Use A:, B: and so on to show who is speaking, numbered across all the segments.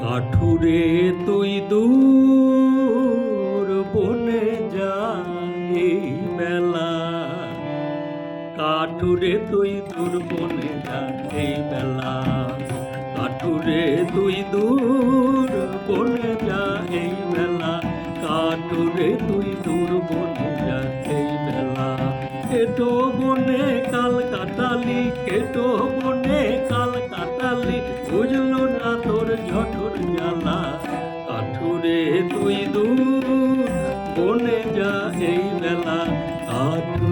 A: কাঠুরে তুই দূর বনে যাই বেলা কাঠুরে তুই দূর বনে যাই বেলা কাঠুরে তুই দূর বনে যাই বেলা কাঠুরে তুই দূর বনে যাই বেলা কেটো বনে কাল কাটালি কেটো বনে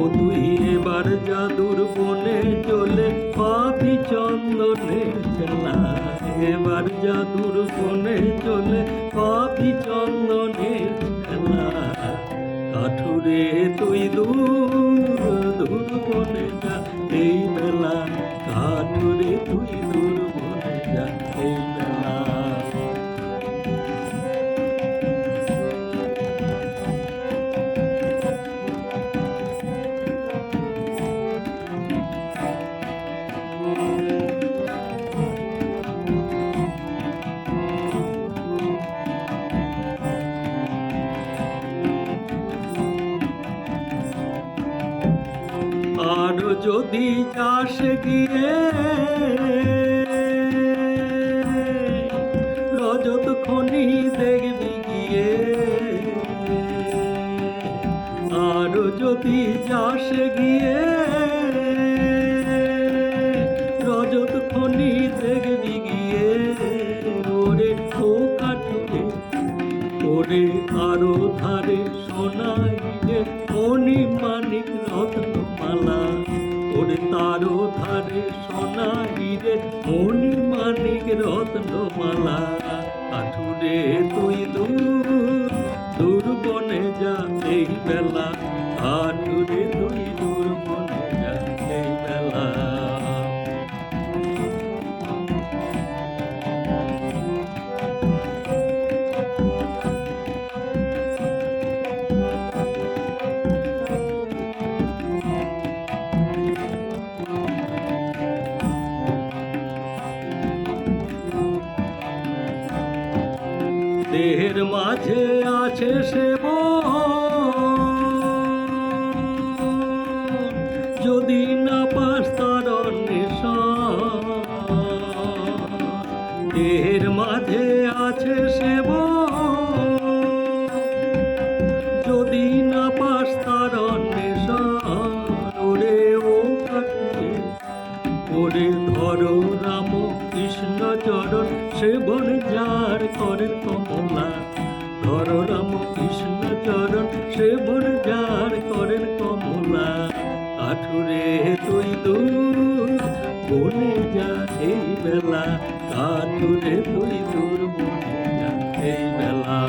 A: ও তুই এবার জাদুর বনে চলে পাপি চন্দনে খেলা। এবার জাদুর বনে চলে পাপি চন্দনে খেলা। কাঠুরে তুই দূর দূর বনে যা, এই বেলা যদি চাষ গিয়ে, রজত খনি দেখবি গিয়ে। আর যদি চাষ গিয়ে, রজত খনি দেখবি গিয়ে। ওরে কাঠুরে ওরে আরও ধারে সোনাই রে মণি মানিক রত্নমালা। ওরে তারো ধারে সোনা হিরে মনি মানিক রত্নমালা। কাঠুরে তুই দূর দূর বনে যা এই বেলা। কাঠুরে তুই দূর বনে দেহের মাঝে আছে সে যদি ধরো রাম কৃষ্ণ চরণ, সেবন যার করেন কমলা। ধরো রাম কৃষ্ণ চরণ, সেবন যার করেন কমলা। কাঠুরে তুই দূর, বনে যা এই বেলা। কাঠুরে তুই দূর, বনে যা এই বেলা।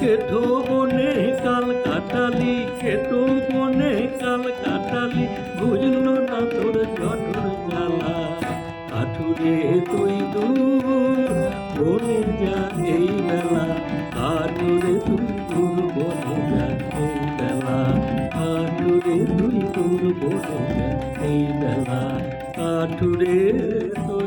A: কেঠো বনে কাল কাটালি, কেঠো বনে কাল কাটালি, বুঝলো না তোর জ্বালা কাঠুরে তুই দূর? যা এই বেলা কাঠুরে তুই দূর বনে যা এই বেলা। কাঠুরে তুই দূর বনে যা এই বেলা। আঠুরে তুই